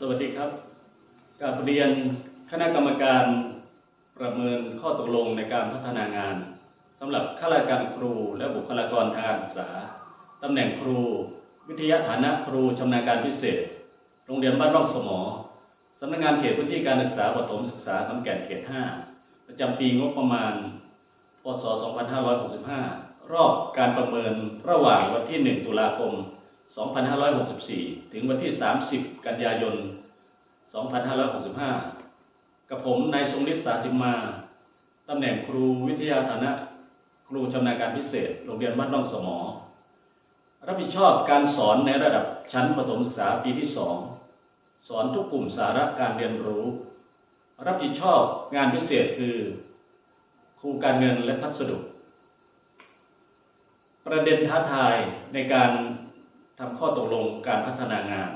สวัสดีครับกาบเรียนคณะกรรมการประเมินข้อตกลงในการพัฒนางานสำหรับข้าราชการครูและบุคลากรทางการศึกษาตำแหน่งครู วิทยาฐานะครูชำนาญการพิเศษ โรงเรียนบ้านร่องสมอสำนักงานเขตพื้นที่การศึกษาประถมศึกษาขอนแก่นเขต 5 ประจำปีงบประมาณ พศ 2565 รอบการประเมินระหว่างวันที่ 1 ตุลาคม 2564 ถึงวันที่ 30 กันยายน 2565 กับผมนายทรงฤทธิ์สาสิมา ตำแหน่งครูวิทยาฐานะ ครูชำนาญการพิเศษ โรงเรียนบ้านร่องสมอ รับผิดชอบการสอนในระดับชั้นประถมศึกษาปีที่ 2 สอนทุกกลุ่มสาระการเรียนรู้ รับผิดชอบงานพิเศษคือ ครูการเงินและพัสดุ ประเด็นท้าทายในการ ทำข้อตกลงการพัฒนางาน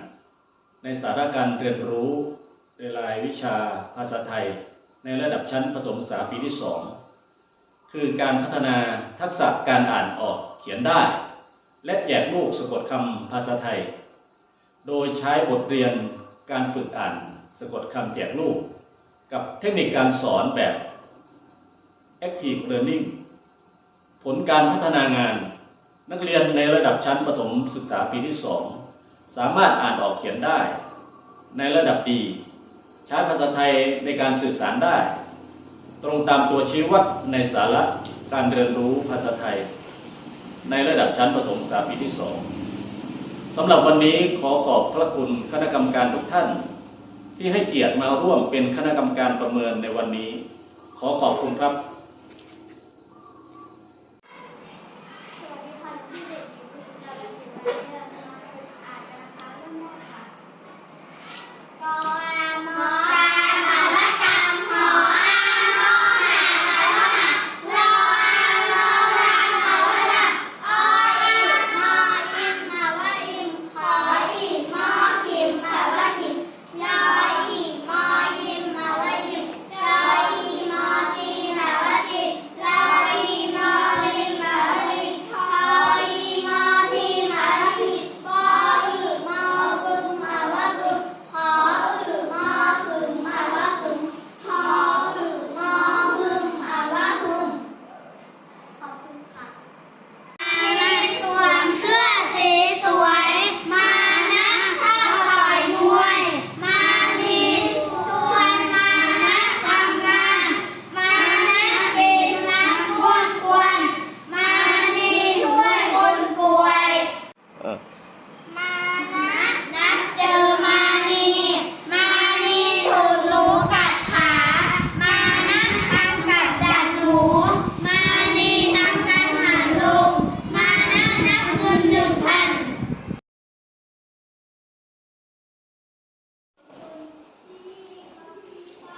ในสาระการเรียนรู้ในรายวิชาภาษาไทย ในระดับชั้นประถมศึกษาปีที่2คือการพัฒนาทักษะการอ่านออกเขียนได้ และแจกลูกสะกดคำภาษาไทย โดยใช้บทเรียนการฝึกอ่านสะกดคำแจกลูก กับเทคนิคการสอนแบบ Active Learning ผลการพัฒนางาน นักเรียนในระดับชั้นประถมศึกษาปีที่2สามารถอ่านออกเขียนได้ ในระดับดีใช้ภาษาไทยในการสื่อสารได้ ตรงตามตัวชี้วัดในสาระการเรียนรู้ภาษาไทย ในระดับชั้นประถมศึกษาปีที่2สำหรับวันนี้ขอขอบพระคุณคณะกรรมการทุกท่าน ที่ให้เกียรติมาร่วมเป็นคณะกรรมการประเมินในวันนี้ ขอขอบคุณครับ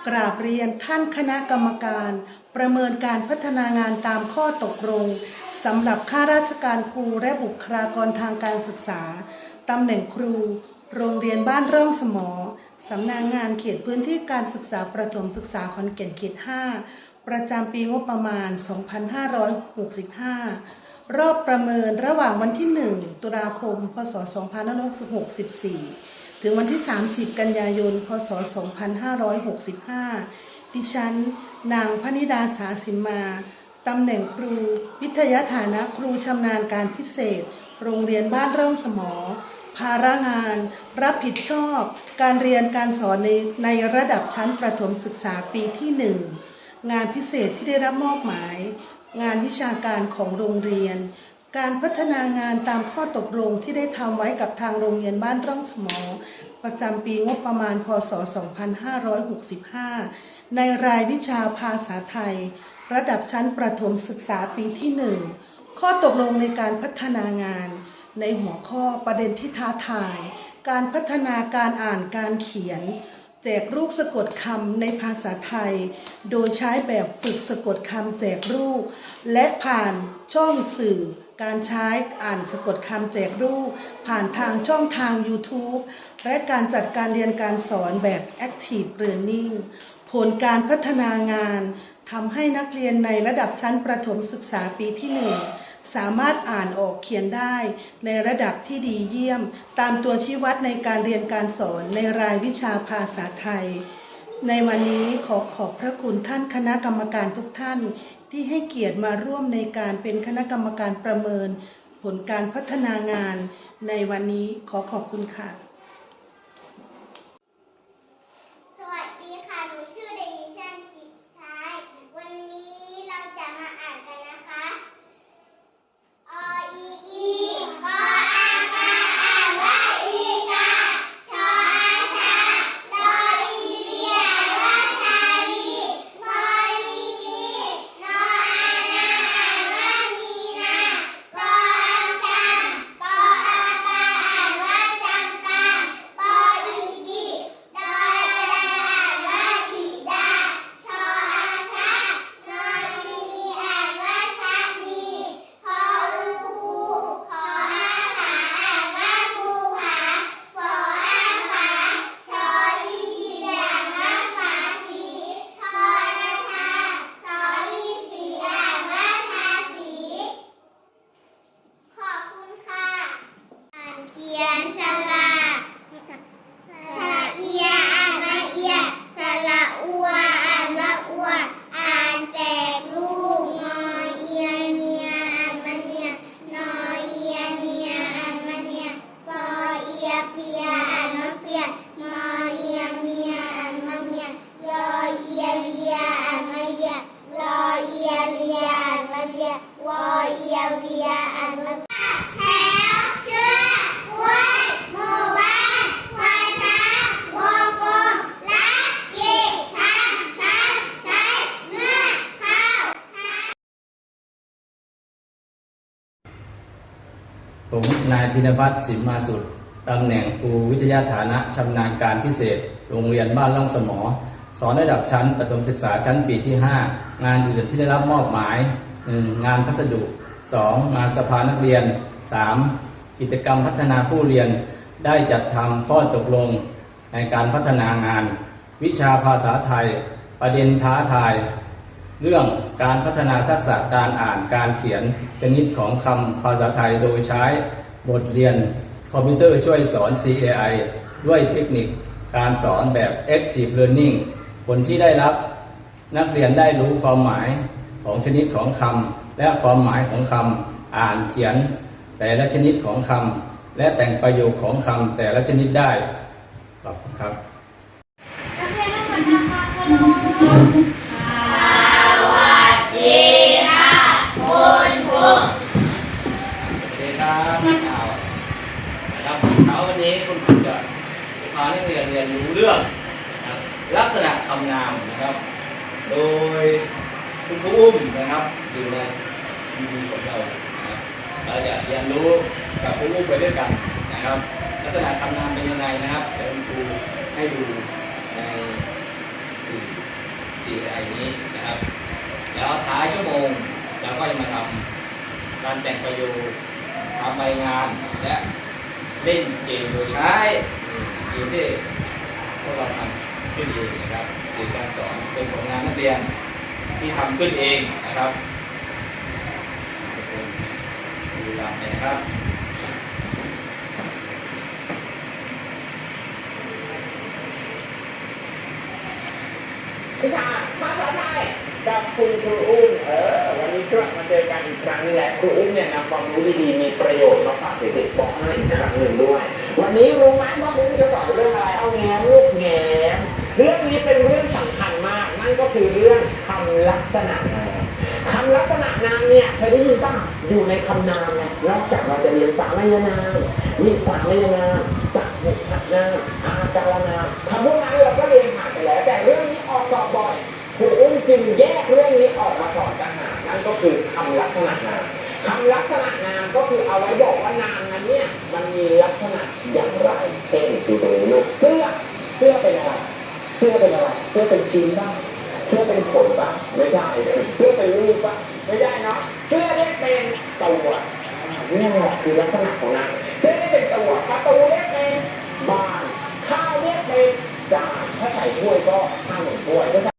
กราบเรียนท่านคณะกรรมการ ประเมินการพัฒนางานตามข้อตกลงสำหรับข้าราชการครูและบุคลากรทางการศึกษาตำแหน่งครู โรงเรียนบ้านร่องสมอสำนักงงานเขตพื้นที่การศึกษาประถมศึกษาขอนแก่นเขต 5 ประจำปีงบประมาณ 2565 รอบประเมินระหว่างวันที่ 1 ตุลาคม พศ 2564 ถึงวันที่ 30 กันยายน พศ 2565 ดิฉัน นางพนิดาสาสิมมา ตำแหน่งครู วิทยาฐานะครูชำนาญการพิเศษ โรงเรียนบ้านเริ่มสมอ ภาระงาน รับผิดชอบ การเรียนการสอนในในระดับชั้นประถมศึกษาปีที่ 1 งานพิเศษที่ได้รับมอบหมาย งานวิชาการของโรงเรียน การพัฒนางานตามข้อตกลงที่ได้ทำไว้กับทางโรงเรียนบ้านร่องสมอ ประจำปีงบประมาณ พศ 2565 ในรายวิชาภาษาไทย ระดับชั้นประถมศึกษาปีที่ 1 ข้อตกลงในการพัฒนางาน ในหัวข้อประเด็นที่ท้าทาย การพัฒนาการอ่านการเขียน แจกรูปสะกดคำในภาษาไทย โดยใช้แบบฝึกสะกดคำแจกรูป และผ่านช่องสื่อ การใช้อ่านสะกดคำแจกรูป ผ่านทางช่องทาง YouTube และการจัดการเรียนการสอนแบบ Active Learning ผลการพัฒนางานทำให้นักเรียนในระดับชั้นประถมศึกษาปีที่1 สามารถอ่านออกเขียนได้ ในระดับที่ดีเยี่ยม ตามตัวชี้วัดในการเรียนการสอนในรายวิชาภาษาไทย ในวันนี้ขอขอบพระคุณท่านคณะกรรมการทุกท่าน ที่ให้เกียรติมาร่วมในการเป็นคณะกรรมการประเมิน ผลการพัฒนางาน ในวันนี้ขอขอบคุณค่ะายธินพัฒน์สิมมาสุดตำแหน่งครูวิทยาฐานะชำนาญการพิเศษ โรงเรียนบ้านล่องสมอ สอนระดับชั้นประถมศึกษาชั้นปีที่ 5 งานอื่นที่ได้รับมอบหมาย 1. งานพัสดุ 2. งานสภานักเรียน 3. กิจกรรมพัฒนาผู้เรียนได้จัดทำข้อตกลงในการพัฒนางาน วิชาภาษาไทย ประเด็นท้าทาย เรื่องการพัฒนาทักษะการอ่านการเขียนชนิดของคำภาษาไทยโดยใช้ บทเรียนคอมพิวเตอร์ช่วยสอน CAI ด้วยเทคนิคการสอนแบบ Active Learning ผลที่ได้รับนักเรียนได้รู้ความหมายของชนิดของคำและความหมายของคำอ่านเขียน แต่ละชนิดของคำและแต่งประโยคของคำแต่ละชนิดได้ขอบคุณครับนักเรียนทั้งหมดนะคะสวัสดีครับอ้าวนะครับ เช้าวันนี้คุณครูจะพานักเรียนเรียนรู้เรื่องนะครับลักษณะคำนามนะครับ โดยคุณครูอุ้มนะครับอยู่ในทีวีของเรานะครับเราจะเรียนรู้กับคุณอุ้มไปด้วยกันนะครับ ลักษณะคำนามเป็นยังไงนะครับเดี๋ยวคุณครูให้ดูในสื่อสื่อไอนี้นะครับ แล้วท้ายชั่วโมงเราก็จะมาทำการแต่งประโยคทำใบงานและ เล่นเกมโดยใช้เกมที่พวกเราทำขึ้นเองนะครับสื่อการสอนเป็นผลงานนักเรียนที่ทำขึ้นเองนะครับดูตามไปนะครับวิชาภาษาไทยกับคุณครู กลับมาเจอกันอีกครั้งนี่แหละครูอุ้มเนี่ยนำความรู้ดีๆมีประโยชน์มาฝากเด็กๆบอกให้อีกครั้งหนึ่งด้วย วันนี้รู้ไหมว่าครูอุ้มจะสอนเรื่องอะไรเอาแง้มลูกแง้มเรื่องนี้เป็นเรื่องสำคัญมากนั่นก็คือเรื่องคำลักษณะนามคำลักษณะนามเนี่ยเคยได้ยินป่ะอยู่ในคำนามไงนอกจากเราจะเรียนสามยนามมีสามยนามสัพพุ เสื้อเป็นชิ้นบ้างเสื้อเป็นผลบ้างไม่ใช่เสื้อเป็นรูปบ้างไม่ได้เนาะเสื้อเรียกเป็นตัวนี่แหละคือลักษณะของนางเสื้อเรียกเป็นตัวประตูเรียกเป็นบ้านข้าวเรียกเป็นจานถ้าใส่ถ้วยก็ข้าวหนึ่งถ้วย